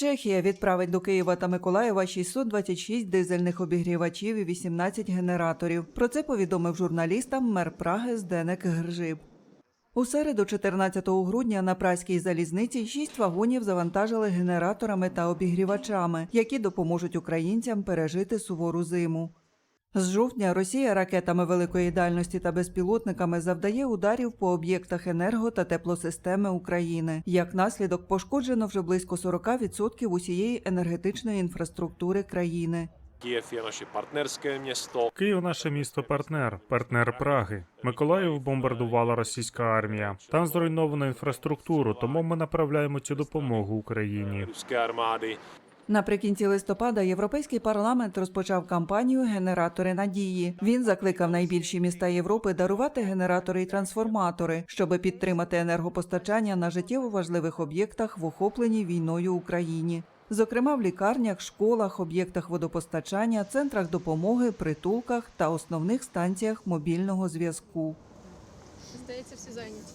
Чехія відправить до Києва та Миколаєва 626 дизельних обігрівачів і 18 генераторів. Про це повідомив журналістам мер Праги Зденек Гржиб. У середу, 14 грудня, на праській залізниці шість вагонів завантажили генераторами та обігрівачами, які допоможуть українцям пережити сувору зиму. З жовтня Росія ракетами великої дальності та безпілотниками завдає ударів по об'єктах енерго та теплосистеми України. Як наслідок пошкоджено вже близько 40% усієї енергетичної інфраструктури країни. Kiev je naše partnerské město. Київ наше місто партнер, партнер Праги. Миколаїв бомбардувала російська армія. Там зруйновано інфраструктуру, тому ми направляємо цю допомогу Україні. Наприкінці листопада Європейський парламент розпочав кампанію Генератори надії. Він закликав найбільші міста Європи дарувати генератори і трансформатори, щоби підтримати енергопостачання на життєво важливих об'єктах в охопленій війною Україні. Зокрема, в лікарнях, школах, об'єктах водопостачання, центрах допомоги, притулках та основних станціях мобільного зв'язку. Здається, всі зайняті.